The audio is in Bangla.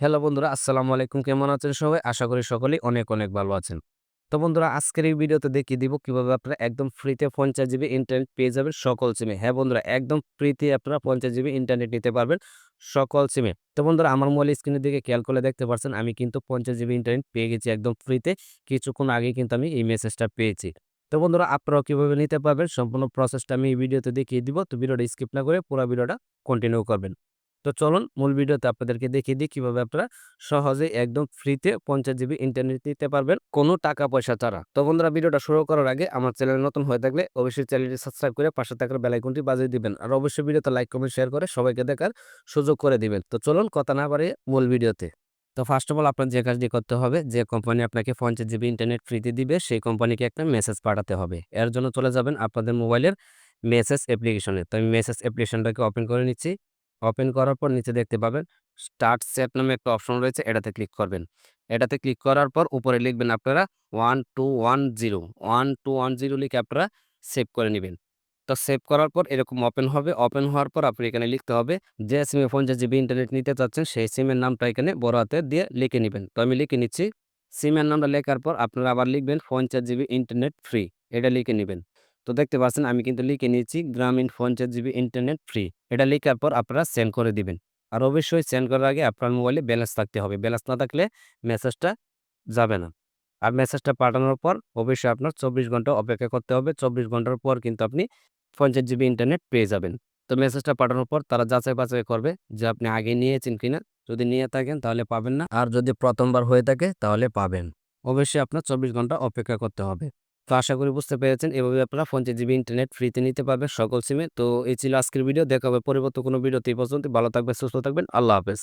হ্যালো বন্ধুরা, আসসালামু আলাইকুম। কেমন আছেন সবাই? আশা করি সকলেই অনেক অনেক ভালো আছেন। তো বন্ধুরা, আজকের এই ভিডিওতে দেখিয়ে দিব কীভাবে আপনারা একদম ফ্রিতে পঞ্চাশ জিবি ইন্টারনেট পেয়ে যাবেন সকল সিমে হ্যাঁ বন্ধুরা, একদম ফ্রিতে আপনারা পঞ্চাশ জিবি ইন্টারনেট নিতে পারবেন সকল সিমে তো বন্ধুরা, আমার মোবাইল স্ক্রিনের দিকে খেয়াল করে দেখতে পাচ্ছেন আমি কিন্তু পঞ্চাশ জিবি ইন্টারনেট পেয়ে গেছি একদম ফ্রিতে। কিছুক্ষণ আগে কিন্তু আমি এই মেসেজটা পেয়েছি। তো বন্ধুরা, আপনারাও কীভাবে নিতে পারবেন, সম্পূর্ণ প্রসেসটা আমি এই ভিডিওতে দেখিয়ে দিব। তো ভিডিওটা স্কিপ না করে পুরো ভিডিওটা কন্টিনিউ করবেন। তো চলুন মূল ভিডিওতে আপনাদেরকে দেখিয়ে দিই কীভাবে আপনারা সহজে একদম ফ্রিতে পঞ্চাশ জিবি ইন্টারনেট নিতে পারবেন কোনো টাকা পয়সা ছাড়া। তো বন্ধুরা, ভিডিওটা শুরু করার আগে আমার চ্যানেল নতুন হয়ে থাকলে অবশ্যই চ্যানেলটি সাবস্ক্রাইব করে পাশে থাকার বেলাইকনটি বাজিয়ে দিবেন। আর অবশ্যই ভিডিওতে লাইক কমেন্ট শেয়ার করে সবাইকে দেখার সুযোগ করে দিবেন। তো চলুন কথা না বাড়িয়ে মূল ভিডিওতে। তো ফার্স্ট অফ অল আপনার যে কাজটি করতে হবে, যে কোম্পানি আপনাকে পঞ্চাশ জিবি ইন্টারনেট ফ্রিতে দিবে, সেই কোম্পানিকে একটা মেসেজ পাঠাতে হবে। এর জন্য চলে যাবেন আপনাদের মোবাইলের মেসেজ অ্যাপ্লিকেশনে তো আমি মেসেজ অ্যাপ্লিকেশনটাকে ওপেন করে নিচ্ছি। ওপেন করার পর নিচে দেখতে পাবেন স্টার্ট সেট নামে একটা অপশন রয়েছে, এটাতে ক্লিক করবেন। এটাতে ক্লিক করার পর উপরে লিখবেন আপনারা one two one zero one two one zero লিখে আপনারা সেভ করে নেবেন। তো সেভ করার পর এরকম ওপেন হবে ওপেন হওয়ার পর আপনি এখানে লিখতে হবে যে সিমে পঞ্চাশ জিবি ইন্টারনেট নিতে চাচ্ছেন, সেই সিমের নামটা এখানে বড় হাতে দিয়ে লিখে নেবেন। তো আমি লিখে নিচ্ছি সিমের নামটা লেখার পর আপনারা আবার লিখবেন পঞ্চাশ জিবি ইন্টারনেট ফ্রি এটা লিখে নেবেন। তো দেখতে পাচ্ছেন আমি কিন্তু লিখে নিয়েছি গ্রামীণ পঞ্চাশ জিবি ইন্টারনেট ফ্রি এটা লেখার পর আপনারা সেন্ড করে দিবেন। আর অবশ্যই সেন্ড করার আগে আপনার মোবাইলে ব্যালেন্স থাকতে হবে। ব্যালেন্স না থাকলে মেসেজটা যাবে না। আর মেসেজটা পাঠানোর পর অবশ্যই আপনার চব্বিশ ঘণ্টা অপেক্ষা করতে হবে। চব্বিশ ঘণ্টার পর কিন্তু আপনি পঞ্চাশ জিবি ইন্টারনেট পেয়ে যাবেন। তো মেসেজটা পাঠানোর পর তারা যাচাই বাছাই করবে যে আপনি আগে নিয়েছেন কিনা। যদি নিয়ে থাকেন তাহলে পাবেন না। আর যদি প্রথমবার হয়ে থাকে তাহলে পাবেন। অবশ্যই আপনার চব্বিশ ঘণ্টা অপেক্ষা করতে হবে। তো আশা করি বুঝতে পেরেছেন। এভাবে আপনারা পঞ্চাশ জিবি ইন্টারনেট ফ্রিতে নিতে পারবেন সকল সিমে তো এই ছিল আজকের ভিডিও দেখা হবে পরিবর্তন কোনো ভিডিওতে এই পর্যন্ত। ভালো থাকবেন, সুস্থ থাকবেন। আল্লাহ হাফেজ।